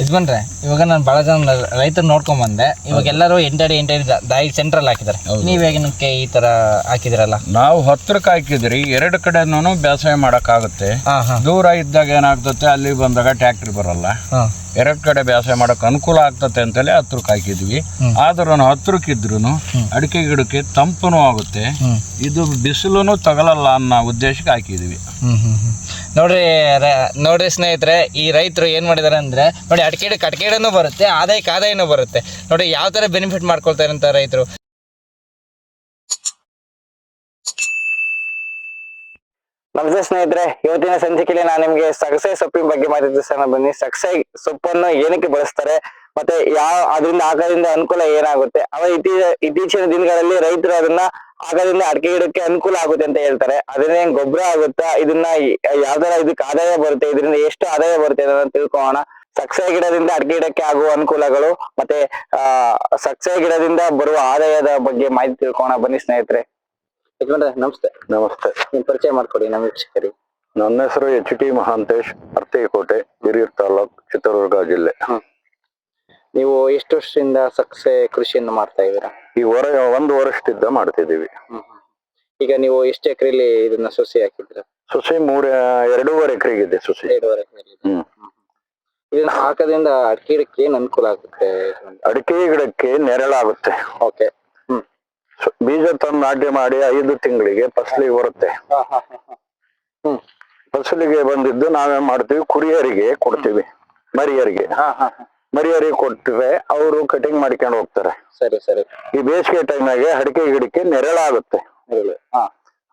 ಯಜಮಾನ್ರೆ ಇವಾಗ ನಾನು ಬಹಳ ಜನ ರೈತರು ನೋಡ್ಕೊಂಡ್ ಬಂದೆ. ಇವಾಗ ಎಲ್ಲರೂ ಎಂಟಡಿ ಎಂಟಡಿ ದಾಯಿ ಸೆಂಟ್ರಲ್ ಹಾಕಿದ್ದಾರೆ. ನೀವೇಗಿನಕ್ಕೆ ಈ ತರ ಹಾಕಿದ್ರಲ್ಲ? ನಾವು ಹತ್ರಕ್ಕೆ ಹಾಕಿದ್ರಿ ಎರಡು ಕಡೆನೂ ಬೇಸಾಯ ಮಾಡೋಕ್ಕಾಗುತ್ತೆ. ದೂರ ಇದ್ದಾಗ ಏನಾಗ್ತತೆ ಅಲ್ಲಿ ಬಂದಾಗ ಟ್ಯಾಕ್ಟ್ರಿ ಬರಲ್ಲ. ಎರಡು ಕಡೆ ಬೇಸಾಯ ಮಾಡೋಕೆ ಅನುಕೂಲ ಆಗ್ತತೆ ಅಂತಲೇ ಹತ್ರಕ್ಕೆ ಹಾಕಿದ್ವಿ ಆದ್ರೂ ಹತ್ರಕ್ಕಿದ್ರು ಅಡಿಕೆ ಗಿಡಕ್ಕೆ ತಂಪನು ಆಗುತ್ತೆ. ಇದು ಬಿಸಿಲು ತಗಲಲ್ಲ ಅನ್ನೋ ಉದ್ದೇಶಕ್ಕೆ ಹಾಕಿದ್ವಿ. ನೋಡ್ರಿ ನೋಡ್ರಿ ಸ್ನೇಹಿತರೆ ಈ ರೈತರು ಏನ್ ಮಾಡಿದಾರೆ ಅಂದ್ರೆ ನೋಡಿ ಅಡಿಕೆ ಗಿಡಕ್ಕೆ ಅಡಿಕೆ ಗಿಡನೂ ಬರುತ್ತೆ ಆದಾಯಕ್ಕೆ ಆದಾಯನೂ ಬರುತ್ತೆ. ನೋಡಿ ಯಾವ ತರ ಬೆನಿಫಿಟ್ ಮಾಡ್ಕೊಳ್ತಾರೆ ಅಂತ ರೈತರು? ನಮಸ್ತೆ ಸ್ನೇಹಿತರೆ, ಇವತ್ತಿನ ಸಂಚಿಕೆಯಲ್ಲಿ ನಾನು ನಿಮಗೆ ಸಗಸೆ ಸೊಪ್ಪಿನ ಬಗ್ಗೆ ಮಾತಾಡ್ತಿಸ್ತಾನೆ ಬನ್ನಿ. ಸಗಸೆ ಸೊಪ್ಪನ್ನು ಏನಕ್ಕೆ ಬಳಸ್ತಾರೆ ಮತ್ತೆ ಯಾವ ಅದರಿಂದ ಆಗದಿಂದ ಅನುಕೂಲ ಏನಾಗುತ್ತೆ? ಅವ ಇತ್ತೀಚ ಇತ್ತೀಚಿನ ದಿನಗಳಲ್ಲಿ ರೈತರು ಅದನ್ನ ಆಗದಿಂದ ಅಡಿಕೆ ಗಿಡಕ್ಕೆ ಅನುಕೂಲ ಆಗುತ್ತೆ ಅಂತ ಹೇಳ್ತಾರೆ. ಅದರಿಂದ ಏನ್ ಗೊಬ್ಬರ ಆಗುತ್ತಾ? ಇದನ್ನ ಯಾವ್ದಾರ ಇದಕ್ಕೆ ಆದಾಯ ಬರುತ್ತೆ? ಇದರಿಂದ ಎಷ್ಟು ಆದಾಯ ಬರುತ್ತೆ ಅನ್ನೋದನ್ನ ತಿಳ್ಕೊಳ್ಳೋಣ. ಸಕ್ಸೆ ಗಿಡದಿಂದ ಅಡಿಕೆ ಗಿಡಕ್ಕೆ ಆಗುವ ಅನುಕೂಲಗಳು ಮತ್ತೆ, ಆ, ಸಕ್ಸೆ ಗಿಡದಿಂದ ಬರುವ ಆದಾಯದ ಬಗ್ಗೆ ಮಾಹಿತಿ ತಿಳ್ಕೊಳ್ಳೋಣ ಬನ್ನಿ ಸ್ನೇಹಿತರೆ. ಯಜಮಾನ್ರೆ ನಮಸ್ತೆ. ನಮಸ್ತೆ. ನಿಮ್ ಪರಿಚಯ ಮಾಡ್ಕೊಡಿ ನಮ್ಮ ವೀಕ್ಷಕರಿಗೆ. ನನ್ನ ಹೆಸರು ಎಚ್ ಟಿ ಮಹಾಂತೇಶ್ ಅರ್ತಿಕೋಟೆ ಹಿರಿಯೂರು ತಾಲೂಕ್ ಚಿತ್ರದುರ್ಗ ಜಿಲ್ಲೆ. ನೀವು ಎಷ್ಟು ವರ್ಷದಿಂದ ಸಕ್ಸೆ ಕೃಷಿಯನ್ನು ಮಾಡ್ತಾ ಇದ್ದೀರಾ? ಈ ವರ ಒಂದು ವರ್ಷದಿಂದ ಮಾಡ್ತಿದ್ದೀವಿ. ಈಗ ನೀವು ಎಷ್ಟು ಎಕರೆಲಿ ಇದನ್ನ ಸೊಸಿ ಹಾಕಿದ್ದೀರಾ? ಸೊಸಿ ಮೂರ ಎರಡೂವರೆ ಇದೆ ಸೊಸಿ. ಎರಡೂವರೆ ಎಕರೆಲಿ. ಇದನ್ನ ಹಾಕೋದ್ರಿಂದ ಅಡಿಕೆ ಗಿಡಕ್ಕೆ ಏನ್ ಅನುಕೂಲ ಆಗುತ್ತೆ ಅಡಿಕೆ ಗಿಡಕ್ಕೆ ನೆರಳಾಗುತ್ತೆ. ಓಕೆ. ಬೀಜ ತಂದು ನಾಟಿ ಮಾಡಿ ಐದು ತಿಂಗಳಿಗೆ ಫಸಲಿಗೆ ಬರುತ್ತೆ. ಫಸಲಿಗೆ ಬಂದಿದ್ದು ನಾವೇನ್ ಮಾಡ್ತೀವಿ ಕುರಿಯರಿಗೆ ಕೊಡ್ತೀವಿ ಮರಿಯರಿಗೆ. ಮರಿಯರಿಗೆ ಕೊಟ್ಟರೆ ಅವರು ಕಟಿಂಗ್ ಮಾಡ್ಕೊಂಡು ಹೋಗ್ತಾರೆ. ಸರಿ ಸರಿ. ಈ ಬೇಸಿಗೆ ಟೈಮ್ನಾಗೆ ಅಡಿಕೆ ಗಿಡಕ್ಕೆ ನೆರಳಾಗುತ್ತೆ.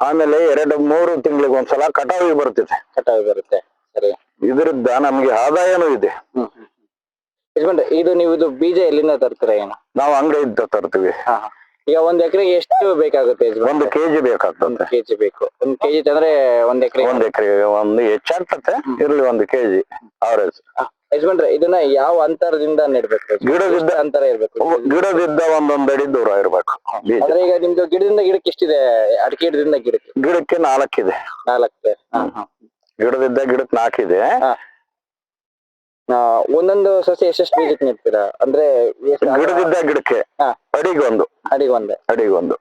ಆಮೇಲೆ ಎರಡು ಮೂರು ತಿಂಗಳಿಗೆ ಒಂದ್ಸಲ ಕಟಾವಿ ಬರ್ತಿದೆ ಕಟಾವಿ ಬರುತ್ತೆ ಸರಿ. ಇದರಿಂದ ನಮ್ಗೆ ಆದಾಯನೂ ಇದೆ. ಇದು ನೀವು ಇದು ಬೀಜ ಎಲ್ಲಿಂದ ತರ್ತೀರಾ ಏನು? ನಾವು ಅಂಗಡಿಯಿಂದ ತರ್ತೀವಿ. ಈಗ ಒಂದ್ ಎಕರೆಗೆ ಎಷ್ಟು ಬೇಕಾಗುತ್ತೆ ಒಂದು ಕೆಜಿ ಒಂದ್ ಬೇಕಾಗ್ತದೆ ಕೆಜಿ ಬೇಕು. ಒಂದ್ ಕೆಜಿ ತಂದ್ರೆ ಒಂದ್ ಎಕರೆ? ಒಂದ್ ಎಕರೆ ಒಂದು ಹೆಚ್ಚಾಗ್ತದೆ ಇರ್ಲಿ ಒಂದು ಕೆಜಿ ಅವರೇಜ್ ಯಜಮಾನ್ರೆ ಇದನ್ನ ಯಾವ ಅಂತರದಿಂದ ನೆಡ್ಬೇಕು? ಗಿಡದಿಂದ- ಎಷ್ಟು ಅಂತರ ಇರ್ಬೇಕು? ಗಿಡದಿಂದ ಒಂದೊಂದ್ ಅಡಿ ದೂರ ಇರ್ಬೇಕು. ಬೀಜ. ಅಂದ್ರೆ ಈಗ ನಿಮ್ದು ಗಿಡದಿಂದ ಗಿಡಕ್ಕೆ ಎಷ್ಟಿದೆ? ಅಡಿಕೆ ಗಿಡದಿಂದ ಗಿಡಕ್ಕೆ? ಗಿಡಕ್ಕೆ ನಾಲ್ಕಿದೆ. ನಾಲ್ಕು ಗಿಡದಿಂದ ಗಿಡಕ್ಕೆ ನಾಲ್ಕಿದೆ. ಒಂದೊಂದು ಸಸಿ ಎಷ್ಟೆಷ್ಟು ಬೀಜಕ್ಕೆ ನೆಡ್ತೀರಾ? ಅಂದ್ರೆ ಗಿಡದಿದ್ದ ಗಿಡದಿಂದ ಗಿಡಕ್ಕೆ? ಹಾ. ಅಡಿಗೊಂದು. ಅಡಿಗೆ ಒಂದೇ ಅಡಿಗೊಂದು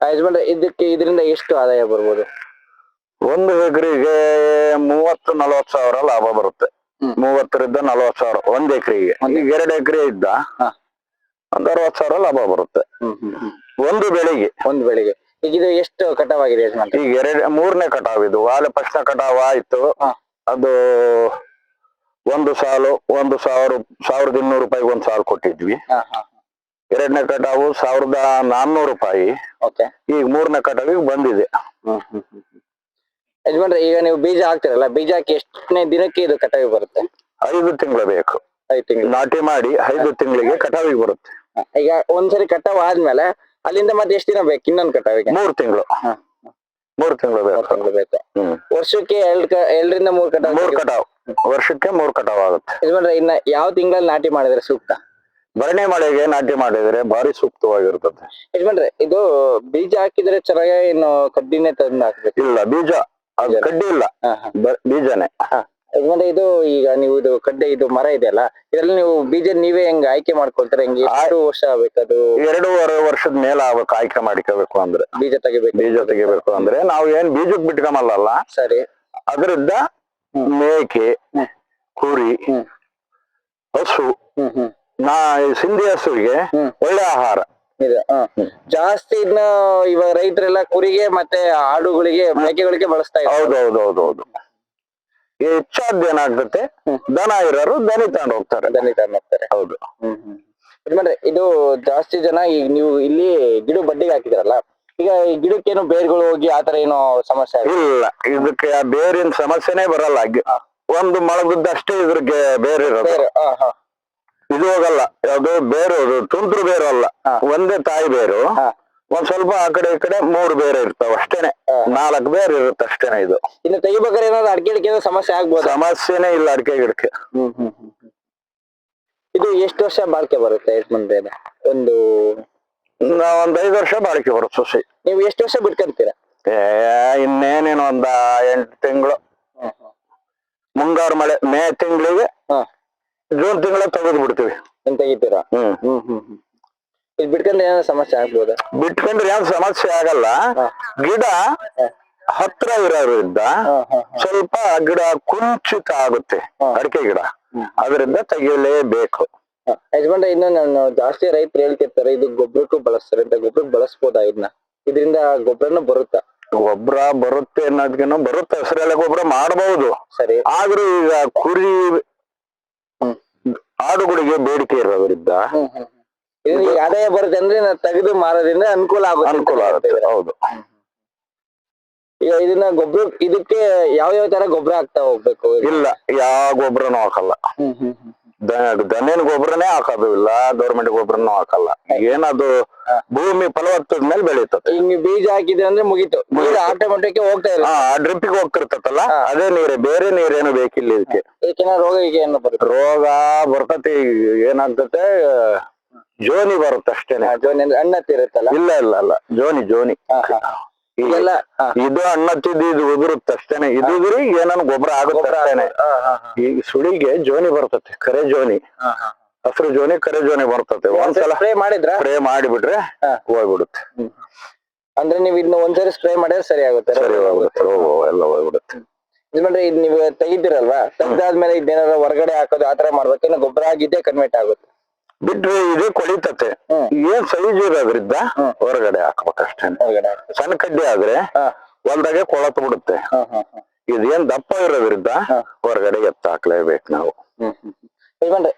ಆ, ಯಜಮಾನ್ರೆ ಇದಕ್ಕೆ ಇದರಿಂದ ಎಷ್ಟು ಆದಾಯ ಬರ್ಬೋದು? ಒಂದು ಎಕರೆಗೆ ಮೂವತ್ತು ನಲವತ್ತು ಸಾವಿರ ಲಾಭ ಬರುತ್ತೆ. ಹ್ಮ್. ಮೂವತ್ತರಿಂದ ನಲವತ್ತು ಸಾವಿರ ಒಂದ್ ಎಕರೆಗೆ. ಈಗ ಎರಡು ಎಕರೆ ಇದ್ದ ಹಾ. ಒಂದ್ ಅರವತ್ತು ಸಾವಿರ ಲಾಭ ಬರುತ್ತೆ. ಒಂದು ಬೆಳೆಗೆ ಒಂದು ಬೆಳಿಗ್ಗೆ. ಈಗ ಇದು ಎಷ್ಟು ಕಟಾವಾಗಿದೆ ಯಜಮಾನ್ರೆ? ಈಗ ಎರಡ್ ಮೂರನೇ ಕಟಾವ್ ಇದು ಆಲೆ ಫಸ್ಟ್ ಕಟಾವ್ ಆಯ್ತು. ಹಾ. ಅದು ಒಂದು ಸಾಲು ಒಂದು ಸಾವಿರ ಸಾವಿರದ ಇನ್ನೂರು ರೂಪಾಯಿ ಒಂದು ಸಾಲು ಕೊಟ್ಟಿದ್ವಿ. ಎರಡನೇ ಕಟಾವು ಸಾವಿರದ ನಾನ್ನೂರು ರೂಪಾಯಿ. ಓಕೆ. ಈಗ ಮೂರನೇ ಕಟಾವಿಗೆ ಬಂದಿದೆ. ಯಜಮಾನ್ರೆ ಈಗ ನೀವು ಬೀಜ ಹಾಕ್ತಿರಲ್ಲ ಬೀಜ ಹಾಕಿ ಎಷ್ಟನೇ ದಿನಕ್ಕೆ ಇದು ಕಟಾವಿ ಬರುತ್ತೆ? ಐದು ತಿಂಗಳು ಬೇಕು. ಐದು ತಿಂಗಳು. ನಾಟಿ ಮಾಡಿ ಐದು ತಿಂಗಳಿಗೆ ಕಟಾವಿಗೆ ಬರುತ್ತೆ. ಈಗ ಒಂದ್ಸರಿ ಕಟಾವ್ ಆದ್ಮೇಲೆ ಅಲ್ಲಿಂದ ಮತ್ತೆ ಎಷ್ಟು ದಿನ ಬೇಕು ಇನ್ನೊಂದು ಕಟಾವಿಗೆ? ಮೂರು ತಿಂಗಳು. ಹಾ. ಮೂರು ತಿಂಗಳು ಬೇಕು. ತಿಂಗಳು ಬೇಕು. ಹ್ಮ್. ವರ್ಷಕ್ಕೆ ಎರಡ್ ಕ- ಎರಡರಿಂದ ಮೂರ್ ಕಟಾವ್ ಮೂರ್ ಕಟಾವ್. ವರ್ಷಕ್ಕೆ ಮೂರ್ ಕಟಾವ್ ಆಗುತ್ತೆ. ಯಜಮಾನ್ರೆ ಇನ್ನ ಯಾವ ತಿಂಗಳಲ್ಲಿ ನಾಟಿ ಮಾಡಿದ್ರೆ ಸೂಕ್ತ? ಬರಣೆ ಮಳೆಗೆ ನಾಟಿ ಮಾಡಿದ್ರೆ ಭಾರಿ ಸೂಕ್ತವಾಗಿರ್ತದೆ. ಯಜಮಾನ್ರೆ ಇದು ಬೀಜ ಹಾಕಿದ್ರೆ ಚೆನ್ನಾಗಿ ಇನ್ನು ಕಡ್ಡಿನೇ ತಂದು ಹಾಕ್ಬೇಕು. ಇಲ್ಲ ಬೀಜ. ಅದು ಕಡ್ಡಿ ಇಲ್ಲ. ಬ- ಬೀಜನೇ. ಯಜಮಾನ್ರೆ ಇದು ಈಗ ನೀವು ಇದು ಕಡ್ಡೆ ಇದು ಮರ ಇದೆಯಲ್ಲ ಇದ್ರಲ್ಲಿ ನೀವು ಬೀಜ ನೀವೇ ಹೆಂಗ್ ಆಯ್ಕೆ ಮಾಡ್ಕೊಳ್ತಾರೆ? ಹೆಂಗೆ ಆರು ವರ್ಷ ಆಗ್ಬೇಕದು ಎರಡೂವರೆ ವರ್ಷದ ಮೇಲೆ ಆಗ್ಬೇಕು ಆಯ್ಕೆ ಮಾಡ್ಕೋಬೇಕು ಅಂದ್ರೆ. ಬೀಜ ತೆಗಿಬೇಕು. ಬೀಜ ತೆಗಿಬೇಕು ಅಂದ್ರೆ ನಾವು ಏನ್ ಬೀಜಕ್ ಬಿಟ್ಕೊಂಬಲ್ಲ ಸರಿ. ಅದರಿಂದ ಮೇಕೆ. ಕುರಿ. ಹಸು ನಾ ಸಿಂಧಿ ಹಸುವಿಗೆ ಒಳ್ಳೆ ಆಹಾರ. ಇದೆ. ಜಾಸ್ತಿ ಇದನ್ನ ಇವಾಗ ರೈತರೆಲ್ಲ ಕುರಿಗೆ ಮತ್ತೆ ಆಡುಗಳಿಗೆ ಮೇಕೆಗಳಿಗೆ ಬಳಸ್ತಾ ಇದ್ದಾರೆ. ಹೌದು ಹೌದು ಹೌದು ಹೌದು ಹೆಚ್ಚಾದ್ ಏನಾಗ್ತತೆ. ದನ ಇರೋರು ದನಿ ತಗೊಂಡು ಹೋಗ್ತಾರೆ. ದನಿ ತಂದು ಹೋಗ್ತಾರೆ. ಹೌದು. ಯಜಮಾನ್ರೆ ಇದು ಜಾಸ್ತಿ ಜನ ಈಗ ನೀವು ಇಲ್ಲಿ ಗಿಡ ಬಡ್ಡಿಗೆ ಹಾಕಿದ್ರಲ್ಲ ಈಗ ಈ ಗಿಡಕ್ಕೇನು ಬೇರ್ಗಳು ಹೋಗಿ ಆತರ ಏನು ಸಮಸ್ಯೆ ಇಲ್ಲ ಇದಕ್ಕೆ ಆ ಬೇರಿನ ಸಮಸ್ಯೆನೇ ಬರಲ್ಲ. ಗಿ- ಒಂದು ಮೊಳಗದ್ದಷ್ಟೇ ಇದ್ರಿಗೆ ಬೇರೆ ಇರೋದು. ಬೇರೆ ಹಾ ಹಾ. ಇದು ಹೋಗಲ್ಲ ಯಾವ್ದು ಬೇರು ಅದು ತುಂತುರು ಬೇರು ಅಲ್ಲ. ಒಂದೇ ತಾಯಿ ಬೇರು. ಹಾ. ಒಂದ್ ಸ್ವಲ್ಪ ಆ ಕಡೆ ಈ ಕಡೆ ಮೂರು ಬೇರೆ ಇರ್ತಾವ ಅಷ್ಟೇನೆ. ನಾಲ್ಕ್ ಬೇರೆ ಇರುತ್ತೆ ಅಷ್ಟೇನೆ ಇದು. ಇನ್ನು ತೆಗಿಬೇಕಾದ್ರೆ ಏನಾದ್ರು ಅಡಿಕೆ ಗಿಡಕ್ಕೆ ಏನಾದ್ರು ಸಮಸ್ಯೆ ಆಗ್ಬೋದು? ಸಮಸ್ಯೆನೇ ಇಲ್ಲ ಅಡಿಕೆ ಗಿಡಕ್ಕೆ. ಇದು ಎಷ್ಟು ವರ್ಷ ಬಾಳಿಕೆ ಬರುತ್ತೆ ಎಷ್ಟು ಮುಂದೆ ಒಂದು ನಾವ್ ಒಂದ್ ಐದು ವರ್ಷ ಬಾಳಿಕೆ ಬರುತ್ತೆ ಸೊಸಿ. ನೀವು ಎಷ್ಟು ವರ್ಷ ಬಿಟ್ಕೊಂತೀರಾ? ಏ ಇನ್ನೇನೇನು ಒಂದ ಎಂಟು ತಿಂಗಳು. ಮುಂಗಾರು ಮಳೆ ಮೇ ತಿಂಗಳಿಗೆ ಹಾ. ಜೂನ್ ತಿಂಗಳ ತೆಗೆದು ಬಿಡ್ತೀವಿ ಏನ್ ತೆಗಿತೀರಾ? ಹ್ಮ್. ಹ್ಮ್ ಹ್ಮ್ ಹ್ಮ್. ಇದು ಬಿಟ್ಕೊಂಡ್ರೆ ಏನೋ ಸಮಸ್ಯೆ ಆಗ್ಬೋದಾ? ಬಿಟ್ಕೊಂಡ್ರೆ ಏನ್ ಸಮಸ್ಯೆ ಆಗಲ್ಲ. ಗಿಡ ಹತ್ರ ಇರೋದ್ರಿಂದ ಸ್ವಲ್ಪ ಗಿಡ ಕುಂಚಿತ ಆಗುತ್ತೆ ಅಡಿಕೆ ಗಿಡ. ಅದರಿಂದ ತೆಗೆಯಲೇಬೇಕು ಯಜಮಾನ್ರೆ ಇನ್ನ ನಾನು ಜಾಸ್ತಿ ರೈತರು ಹೇಳ್ತಿರ್ತಾರೆ ಇದು ಗೊಬ್ಬರಕ್ಕೂ ಬಳಸ್ತಾರೆ ಅಂತ. ಗೊಬ್ಬರ ಬಳಸ್ಬೋದಾ ಇದನ್ನ ಇದರಿಂದ ಗೊಬ್ಬರನು ಬರುತ್ತಾ? ಗೊಬ್ಬರ ಬರುತ್ತೆ ಅನ್ನೋದ್ಗೇನು ಬರುತ್ತೆ. ಹಸಿರೆಲೆ ಗೊಬ್ಬರ ಮಾಡಬಹುದು ಸರಿ. ಆದ್ರೂ ಈಗ ಕುರಿ ಆಡುಗಳಿಗೆ ಬೇಡಿಕೆ ಇರೋದ್ರಿಂದ ಈ ಆದಾಯ ಬರುತ್ತೆ ಅಂದ್ರೆ ನಾವು ತೆಗೆದು ಮಾರೋದ್ರಿಂದ ಅನುಕೂಲ ಆಗುತ್ತೆ ಅನುಕೂಲ ಆಗುತ್ತೆ. ಹೌದು. ಈಗ ಇದನ್ನ ಗೊಬ್ಬರ ಇದಕ್ಕೆ ಯಾವ ಯಾವ ತರ ಗೊಬ್ಬರ ಹಾಕ್ತಾ ಹೋಗ್ಬೇಕು ಇಲ್ಲ ಯಾವ ಗೊಬ್ಬರನು ಹಾಕಲ್ಲ. ದನಿನ ಗೊಬ್ಬರನೇ ಹಾಕೋದು ಇಲ್ಲ ಗೌರ್ಮೆಂಟ್ ಗೊಬ್ಬರನು ಹಾಕಲ್ಲ. ಏನದು ಭೂಮಿ ಫಲವತ್ತದ ಮೇಲೆ ಬೆಳೀತದೆ. ಈಗ ನೀವು ಬೀಜ ಹಾಕಿದ್ರೆ ಅಂದ್ರೆ ಮುಗೀತು. ಬೀಜ ಆಟೋಮೆಟಿಕ್ ಹೋಗ್ತಾ ಇಲ್ಲ ಆ ಡ್ರಿಪ್ಪಿಗೆ ಹೋಗ್ತಿರ್ತತಲ್ಲ ಅದೇ ನೀರೇ ಬೇರೆ ನೀರೇನು ಬೇಕಿಲ್ಲ ಇದಕ್ಕೆ. ಏಕೆಂದ್ರೆ ರೋಗ ಈಗ ಏನು ಬರುತ್ತೆ? ರೋಗ ಬರ್ತತಿ ಏನಾಗ್ತತೆ ಜೋನಿ ಬರುತ್ತೆ ಅಷ್ಟೇನೆ ಜೋನಿ ಅಂದ್ರೆ ಇಲ್ಲ ಇಲ್ಲ ಅಲ್ಲ ಜೋನಿ ಜೋನಿ. ಇದೆಲ್ಲ ಇದು ಅಣ್ಣತ್ತಿದ್ದು ಇದು ಉದುರುತ್ತೆ ಅಷ್ಟೇನೆ ಇದು ಉದುರಿ ಏನನ್ ಗೊಬ್ಬರ ಆಗುತ್ತೆ? ಅಷ್ಟೇನೆ. ಈ ಸುಳಿಗೆ ಜೋನಿ ಬರ್ತತೆ ಕರೆ ಜೋನಿ. ಹಸಿರು ಜೋನಿ ಕರೆ ಜೋನಿ ಬರ್ತತೆ ಒಂದ್ಸಲ ಸ್ಪ್ರೇ ಮಾಡಿದ್ರೆ? ಸ್ಪ್ರೇ ಮಾಡಿಬಿಟ್ರೆ. ಹೋಗ್ಬಿಡುತ್ತೆ. ಅಂದ್ರೆ ನೀವು ಇದನ್ನ ಒಂದ್ಸರಿ ಸ್ಪ್ರೇ ಮಾಡಿದ್ರೆ ಸರಿ ಆಗುತ್ತೆ ಸರಿ ಹೋಗುತ್ತೆ ಎಲ್ಲ ಹೋಗ್ಬಿಡುತ್ತೆ. ಇದ್ಮೇಲೆ ಇದ್ ನೀವು ತೆಗಿತೀರಲ್ವಾ ತೆಗ್ದಾದ್ಮೇಲೆ ಇದನ್ನೇನಾದ್ರು ಹೊರಗಡೆ ಹಾಕೋದು ಆತರ ಮಾಡ್ಬೇಕು ಗೊಬ್ಬರ ಆಗಿದ್ದೇ ಕನ್ವರ್ಟ್ ಆಗುತ್ತೆ. ಬಿಟ್ರೆ ಇದು ಕೊಳಿತತೆ. ಏನ್ ಸೈಜ್ ಇರೋದ್ರಿಂದ ಹೊರಗಡೆ ಹಾಕ್ಬೇಕಷ್ಟೇ. ಸಣ್ಣ ಕಡ್ಡಿ ಆದ್ರೆ ಹೊಲ್ದಾಗೆ ಕೊಳತು ಬಿಡುತ್ತೆ. ಇದೇನ್ ದಪ್ಪ ಇರೋದ್ರಿಂದ ಹೊರಗಡೆ ಎತ್ತ ಹಾಕ್ಲೇಬೇಕು ನಾವು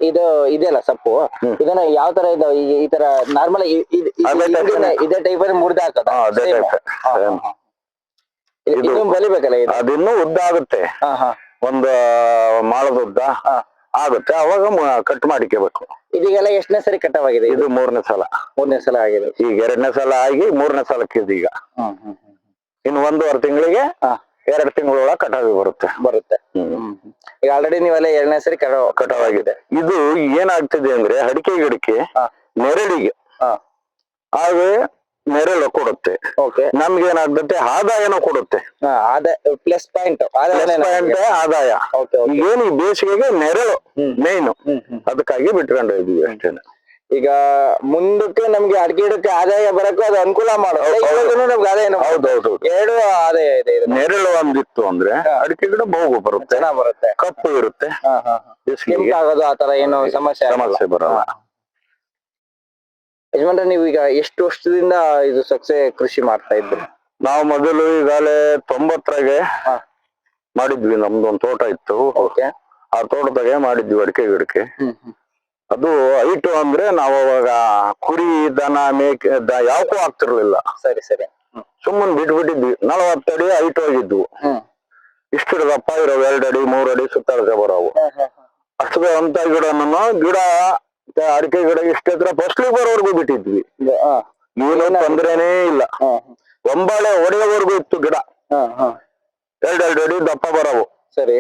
ಇದು ಇದೆಯಲ್ಲ ಸೊಪ್ಪು? ಇದನ್ನ ಯಾವ ತರ ಇದು ಈ- ತರ ನಾರ್ಮಲ್. ಇದೇ ಟೈಪ್ ಅಲ್ಲಿ ಮುರಿದ ಹಾಕದ. ಇದು ಬಲಿಬೇಕಲ್ಲ ಅದಿನ್ನೂ ಉದ್ದ ಆಗುತ್ತೆ. ಒಂದು ಮಾಳದ ಉದ್ದ. ಆಗುತ್ತೆ. ಅವಾಗ ಕಟ್ ಮಾಡಿಕೋಬೇಕು ಇದೀಗೆಲ್ಲ ಎಷ್ಟನೇ ಸರಿ ಕಟಾವಾಗಿದೆ ಇದು? ಇದು ಮೂರನೇ ಸಲ. ಮೂರನೇ ಸಲ ಆಗಿದೆ. ಈಗ ಎರಡನೇ ಸಲ ಆಗಿ ಮೂರನೇ ಸಲಕ್ಕೆ ಇದೀಗ ಈಗ. ಹ್ಮ್ ಹ್ಮ್ ಹ್ಮ್. ಇನ್ನು ಒಂದೂವರೆ ತಿಂಗಳಿಗೆ ಎರಡು ತಿಂಗಳೊಳಗೆ ಕಟಾವಿ ಬರುತ್ತೆ. ಬರುತ್ತೆ. ಈಗ ಆಲ್ರೆಡಿ ನೀವೆಲ್ಲ ಎರಡನೇ ಸರಿ ಕಟಾವ್ ಕಟಾವಾಗಿದೆ ಇದು ಏನಾಗ್ತಿದೆ ಅಂದ್ರೆ ಅಡಿಕೆ ಗಿಡಕ್ಕೆ. ನೆರಳಿಗೆ ಹಾಗೆ ನೆರಳು ಕೊಡುತ್ತೆ. ನಮ್ಗೆ ಏನಾಗ್ತದೆ ಆದಾಯನೂ ಕೊಡುತ್ತೆ. ಪ್ಲಸ್ ಪಾಯಿಂಟ್ ಆದಾಯ. ಏನು ಈ ಬೇಸಿಗೆಗೆ ನೆರಳು ಮೇನ್ ಅದಕ್ಕಾಗಿ ಬಿಟ್ಕೊಂಡು ಇದೀವಿ ಅಷ್ಟೇ. ಈಗ ಮುಂದಕ್ಕೆ ನಮ್ಗೆ ಅಡಿಕೆ ಗಿಡಕ್ಕೆ ಆದಾಯ ಬರಕ್ಕೂ ಅದು ಅನುಕೂಲ ನಮ್ಗೆ ಆದಾಯ ಹೌದೌದು ಎರಡು ಆದಾಯ ಇದೆ ನೆರಳು ಒಂದಿತ್ತು ಅಂದ್ರೆ ಅಡಿಕೆ ಗಿಡ ಬೋಗು ಬರುತ್ತೆ. ಬರುತ್ತೆ. ಕಪ್ಪು ಇರುತ್ತೆ. ಆಗೋದು ಆತರ ಏನು ಸಮಸ್ಯೆ ಸಮಸ್ಯೆ ಬರಲ್ಲ. ಯಜಮಾನ್ರೆ ನೀವು ಈಗ ಎಷ್ಟು ವರ್ಷದಿಂದ ಇದು ಸಕ್ಸೆ ಕೃಷಿ ಮಾಡ್ತಾ ಇದ್ರಿ ನಾವು ಮೊದಲು ಈಗಾಗಲೇ ತೊಂಬತ್ತರಾಗೆ ಹಾ. ಮಾಡಿದ್ವಿ ನಮ್ದು ಒಂದು ತೋಟ ಇತ್ತು. ಓಕೆ. ಆ ತೋಟದಾಗೆ ಮಾಡಿದ್ವಿ ಅಡಿಕೆ ಗಿಡಕ್ಕೆ ಹ್ಮ್ ಹ್ಮ್. ಅದು ಐಟು ಅಂದ್ರೆ ನಾವು ಅವಾಗ ಕುರಿ ದನ ಮೇಕೆ ದ- ಯಾವಕ್ಕೂ ಆಗ್ತಿರ್ಲಿಲ್ಲ. ಸರಿ ಸರಿ. ಹ್ಮ್. ಸುಮ್ಮನೆ ಬಿಟ್ಬಿಟ್ಟಿದ್ವಿ. ನಲವತ್ತಡಿ ಹೈಟ್ ಹೋಗಿದ್ವು. ಹ್ಮ್. ಇಷ್ಟು ದಪ್ಪ ಇರೋ ಎರಡು ಅಡಿ ಮೂರು ಅಡಿ ಸುತ್ತಾಡ್ಕೆ ಬರೋವು. ಅಷ್ಟು ಅಂತ ಗಿಡನೂ ಗಿಡ ಅಡಿಕೆ ಗಿಡ ಇಷ್ಟತ್ರ ಫಸ್ಟ್ ಬರೋವರೆಗೂ ಬಿಟ್ಟಿದ್ವಿ. ಏನು ತೊಂದ್ರೆನೇ ಇಲ್ಲ. ಒಂಬಾಳೆ ಹೊಡೆಯೋವರೆಗೂ ಇತ್ತು ಗಿಡ. ಹಾ ಹಾ. ಎರಡೆರಡು ಅಡಿ ದಪ್ಪ ಬರವು. ಸರಿ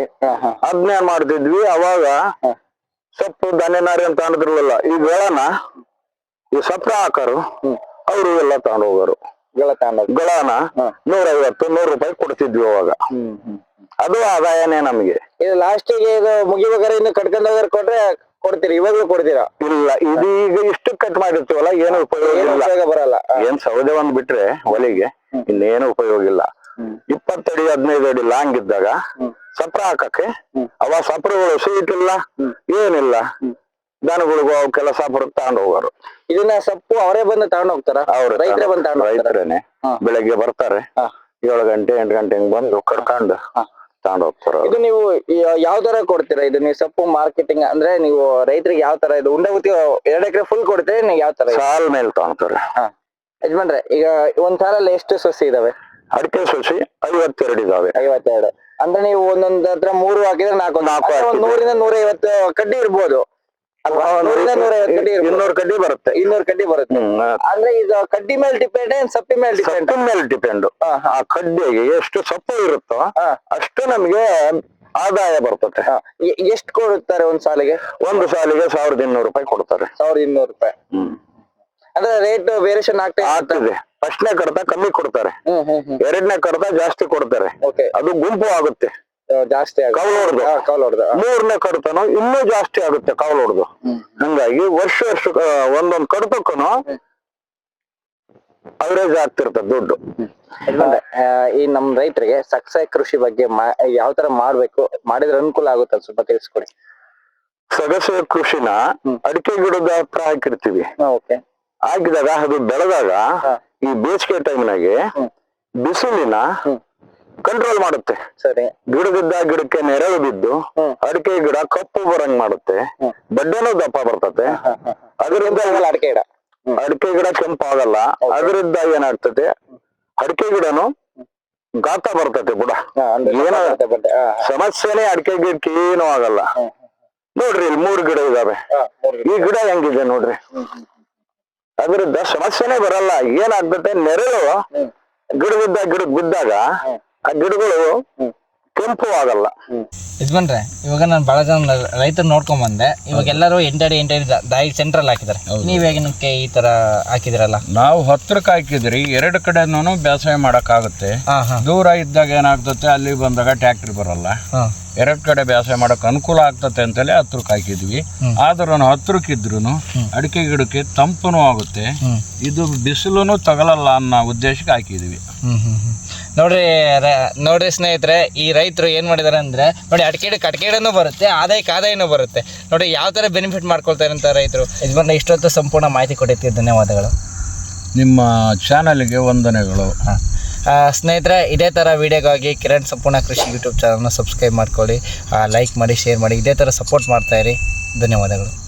ಅದ್ನೇನ್ ಮಾಡ್ತಿದ್ವಿ ಅವಾಗ. ಸೊಪ್ಪು ಧನ್ಯನಾರಿ ಅಂತ ಅಂದ್ರಲ್ಲ ಈ ಗಳನ ಈ ಸಪ್ರ ಹಾಕರು ಅವರು ಎಲ್ಲ ತಗೊಂಡು ಹೋಗೋರು ಗಳ ತಗೊಂಡೋಗಿ ಗಳನ. ನೂರೈವತ್ತು ನೂರು ರೂಪಾಯಿ ಕೊಡ್ತಿದ್ವಿ ಅವಾಗ. ಅದು ಆದಾಯನೇ ನಮ್ಗೆ. ಇದು ಲಾಸ್ಟಿಗೆ ಇದು ಮುಗಿಬೇಕಾರೆ ಇನ್ನು ಕಟ್ಕೊಂಡ್ ಹೋಗೋರ್ ಕೊಟ್ರೆ ಕೊಡ್ತೀರಿ? ಇವಾಗ್ಲೂ ಕೊಡ್ತೀರಾ? ಇಲ್ಲ ಇದೀಗ ಇಷ್ಟು ಕಟ್ ಮಾಡಿರ್ತೀವಲ್ಲ ಏನು ಉಪಯೋಗ ಏನು ಇಲ್ಲ. ಉಪಯೋಗ ಬರಲ್ಲ. ಏನ್ ಸೌದೆ ಒಂದ್ ಬಿಟ್ರೆ ಒಲಿಗೆ ಇನ್ನೇನು ಉಪಯೋಗ ಇಲ್ಲ. ಇಪ್ಪತ್ತಡಿ ಹದಿನೈದು ಅಡಿ ಲಾಂಗ್ ಇದ್ದಾಗ ಸಪ್ರ ಹಾಕಕ್ಕೆ ಅವ ಸಪ್ರಗಳು ಸೀಟ್ ಇಲ್ಲ ಏನಿಲ್ಲ. ದನಗಳಿಗೂ ಅವಕ್ಕೆಲ್ಲ ಸಪ್ರ ತಗೊಂಡು ಹೋಗೋರು. ಇದನ್ನ ಸೊಪ್ಪು ಅವರೇ ಬಂದು ತಗೊಂಡ್ ಹೋಗ್ತಾರ? ಅವ್ರು ರೈತರೇ ಬಂದು ತಗೊಂಡ್ ರೈತರೇನೆ. ಬೆಳಗ್ಗೆ ಬರ್ತಾರೆ. ಏಳು ಗಂಟೆ ಎಂಟು ಗಂಟೆ ಹಿಂಗ್ ಬಂದು ಕರ್ಕೊಂಡು ತಗೊಂಡು ಹೋಗ್ತಾರ ಇದು ನೀವು ಯ- ಯಾವ ತರ ಕೊಡ್ತೀರಾ? ಇದು ನೀವು ಸೊಪ್ಪು ಮಾರ್ಕೆಟಿಂಗ್ ಅಂದ್ರೆ ನೀವು ರೈತರಿಗೆ ಯಾವ ತರ ಇದು ಉಂಡೆ ಗುತ್ತಿ ಎರಡ್ ಎಕರೆ ಫುಲ್ ಕೊಡ್ತೀರಿ? ನೀವು ಯಾವ ತರ ಸಾಲ್ ಮೇಲೆ ತಗೊಂತಾರ ಯಜಮಾನ್ರೆ ಈಗ ಒಂದ್ ಸಾಲಲ್ಲಿ ಎಷ್ಟು ಸಸಿ ಇದಾವೆ? ಅಡಿಕೆ ಸಸಿ ಐವತ್ತೆರಡು ಇದಾವೆ. ಐವತ್ತೆರಡು. ಅಂದ್ರೆ ನೀವು ಒಂದೊಂದ್ ಹತ್ರ ಮೂರು ಹಾಕಿದ್ರೆ ನಾಲ್ಕು ನಾಲ್ಕು ಒಂದ್ ಹಾಕಿದ್ರೆ. ನೂರಿಂದ? ನೂರಿಂದ ನೂರೈವತ್ತು ಕಡ್ಡಿ ಇರ್ಬೋದು. ಇನ್ನೂರು ಕಡ್ಡಿ ಬರುತ್ತೆ. ಇನ್ನೂರು ಕಡ್ಡಿ ಬರುತ್ತೆ. ಅಂದ್ರೆ ಇದು ಕಡ್ಡಿ ಮೇಲೆ ಡಿಪೆಂಡ್ ಏನ್ ಸಪ್ಪಿ ಮೇಲೆ ಡಿಪೆಂಡ್ ಸಪ್ಪಿ ಮೇಲೆ ಡಿಪೆಂಡ್ ಆ ಕಡ್ಡಿಗೆ ಎಷ್ಟು ಸೊಪ್ಪು ಇರುತ್ತೋ. ಅಷ್ಟು ನಮ್ಗೆ ಆದಾಯ ಬರ್ತದೆ. ಎಷ್ಟು ಕೊಡುತ್ತಾರೆ ಒಂದ್ ಸಾಲಿಗೆ? ಒಂದು ಸಾಲಿಗೆ ಸಾವಿರದ ಇನ್ನೂರು ರೂಪಾಯಿ ಕೊಡ್ತಾರೆ. ಸಾವಿರದ ಇನ್ನೂರು ರೂಪಾಯಿ. ಹ್ಮ್. ಅಂದ್ರೆ ರೇಟ್ ವೇರಿಯೇಷನ್ ಆಗ್ತಾ ಫಸ್ಟ್ ಆಗ್ತದೆ. ಫಸ್ಟ್ನೇ ಕಡತ ಕಮ್ಮಿ ಕೊಡ್ತಾರೆ. ಎರಡನೇ ಕಡತ ಜಾಸ್ತಿ ಕೊಡ್ತಾರೆ. ಓಕೆ ಅದು ಗುಂಪು ಆಗುತ್ತೆ. ಜಾಸ್ತಿ ಕೌಲ್ ಹೊಡ್ದು. ಕೌಲ್ ಹೊಡೆದು ಮೂರನೇ ಕಡತನು ಇನ್ನೂ ಜಾಸ್ತಿ ಆಗುತ್ತೆ ಕೌಲ್ ಹೊಡೆದು ಹಂಗಾಗಿ ವರ್ಷ ವರ್ಷ ಒಂದೊಂದ್ ಕಡತಕ್ಕೂ ಅವರೇಜ್ ಆಗ್ತಿರ್ತದೆ ದುಡ್ಡು. ಯಜಮಾನ್ರೆ ಆ, ಈ ನಮ್ ರೈತರಿಗೆ ಸಕ್ಸೆ ಕೃಷಿ ಬಗ್ಗೆ ಮಾ- ಯಾವ ತರ ಮಾಡ್ಬೇಕು ಮಾಡಿದ್ರೆ ಅನುಕೂಲ ಆಗುತ್ತೆ ಅಂತ ಸ್ವಲ್ಪ ತಿಳಿಸ್ಕೊಡಿ. ಸಗಸೆ ಕೃಷಿನ ಅಡಿಕೆ ಗಿಡದ ಹತ್ರ ಹಾಕಿರ್ತೀವಿ. ಓಕೆ. ಹಾಕಿದಾಗ ಅದು ಬೆಳೆದಾಗ ಹಾ. ಈ ಬೇಸಿಗೆ ಟೈಮ್ನಾಗೆ ಹ್ಮ್. ಬಿಸಿಲಿನ ಹ್ಮ್. ಕಂಟ್ರೋಲ್ ಮಾಡುತ್ತೆ. ಸರಿ. ಗಿಡದಿದ್ದ ಗಿಡಕ್ಕೆ ನೆರಳು ಬಿದ್ದು. ಅಡಿಕೆ ಗಿಡ ಕಪ್ಪು ಬರಂಗ್ ಮಾಡುತ್ತೆ. ಬಡ್ಡೆನೂ ದಪ್ಪ ಬರ್ತತೆ. ಅದರಿಂದ ಅಡಿಕೆ ಗಿಡ. ಅಡಿಕೆ ಗಿಡ. ಕೆಂಪಾಗಲ್ಲ. ಅದರಿಂದ ಏನಾಗ್ತತೆ ಅಡಿಕೆ ಗಿಡನು ಗಾತ ಬರ್ತತೆ ಬುಡ. ಏನೋ. ಸಮಸ್ಯೆನೇ ಅಡಿಕೆ ಗಿಡಕ್ಕೆ ಏನು ಆಗಲ್ಲ. ನೋಡ್ರಿ ಇಲ್ಲಿ ಮೂರು ಗಿಡ ಇದಾವೆ. ಈ ಗಿಡ ಹೆಂಗಿದೆ ನೋಡ್ರಿ? ಅದರಿಂದ ಸಮಸ್ಯೆನೇ ಬರಲ್ಲ. ಏನಾಗ್ತತೆ ನೆರಳು ಗಿಡದಿದ್ದ ಗಿಡದಿಂದ ಗಿಡಕ್ ಬಿದ್ದಾಗ. ಆ ಗಿಡಗಳು ಕೆಂಪು ಆಗಲ್ಲ. ಯಜಮಾನ್ರೆ ಇವಾಗ ನಾನು ಬಹಳ ಜನ ರೈತರು ನೋಡ್ಕೊಂಡ್ ಬಂದೆ. ಇವಾಗ ಎಲ್ಲರೂ ಎಂಟಡಿ ಎಂಟಡಿ ದಾಯಿ ಸೆಂಟ್ರಲ್ ಹಾಕಿದ್ದಾರೆ. ನೀವ್ ಹೇಗೆ ಈ ತರ ಹಾಕಿದಿರಲ್ಲ? ನಾವು ಹತ್ರಕ್ಕೆ ಹಾಕಿದ್ರಿ ಎರಡು ಕಡೆನೂ ಬೇಸಾಯ ಮಾಡಕ್ ಹಾ ಹಾ. ದೂರ ಇದ್ದಾಗ ಏನಾಗ್ತತೆ ಅಲ್ಲಿ ಬಂದಾಗ ಟ್ಯಾಕ್ಟ್ರಿ ಬರಲ್ಲ. ಎರಡು ಕಡೆ ಬೇಸಾಯ ಮಾಡಕ್ ಅನುಕೂಲ ಆಗ್ತತೆ ಅಂತೇಳಿ ಹತ್ರಕ್ಕೆ ಹಾಕಿದ್ವಿ. ಆದ್ರೂ ಹತ್ರಕ್ಕಿದ್ರು ಅಡಿಕೆ ಗಿಡಕ್ಕೆ ತಂಪನು ಆಗುತ್ತೆ. ಇದು ಬಿಸಿಲು ತಗಲಲ್ಲ ಅನ್ನೋ ಉದ್ದೇಶಕ್ಕೆ ಹಾಕಿದ್ವಿ. ನೋಡ್ರಿ ನೋಡ್ರಿ ಸ್ನೇಹಿತರೆ ಈ ರೈತರು ಏನು ಮಾಡಿದ್ದಾರೆ ಅಂದ್ರೆ ನೋಡಿ ಅಡಿಕೆ ಕಟ್ಕೇಡನ್ನು ಬರುತ್ತೆ ಆದಾಯಕ್ಕೆ ಆದಾಯನೂ ಬರುತ್ತೆ. ನೋಡಿ ಯಾವ ತರ ಬೆನಿಫಿಟ್ ಮಾಡ್ಕೊಳ್ತಾರೆ ಅಂತ ರೈತರು? ಯಜಮಾನ ಇಷ್ಟೊತ್ತು ಸಂಪೂರ್ಣ ಮಾಹಿತಿ ಕೊಟ್ಟಿದ್ದೀವಿ ಧನ್ಯವಾದಗಳು. ನಿಮ್ಮ ಚಾನಲ್ಗೆ ವಂದನೆಗಳು. ಹಾಂ. ಸ್ನೇಹಿತರೆ ಇದೇ ಥರ ವೀಡಿಯೋಗಾಗಿ ಕಿರಣ್ ಸಂಪೂರ್ಣ ಕೃಷಿ ಯೂಟ್ಯೂಬ್ ಚಾನಲ್ನ ಸಬ್ಸ್ಕ್ರೈಬ್ ಮಾಡ್ಕೊಳ್ಳಿ. ಲೈಕ್ ಮಾಡಿ ಶೇರ್ ಮಾಡಿ ಇದೇ ಥರ ಸಪೋರ್ಟ್ ಮಾಡ್ತಾಯಿರಿ ಧನ್ಯವಾದಗಳು.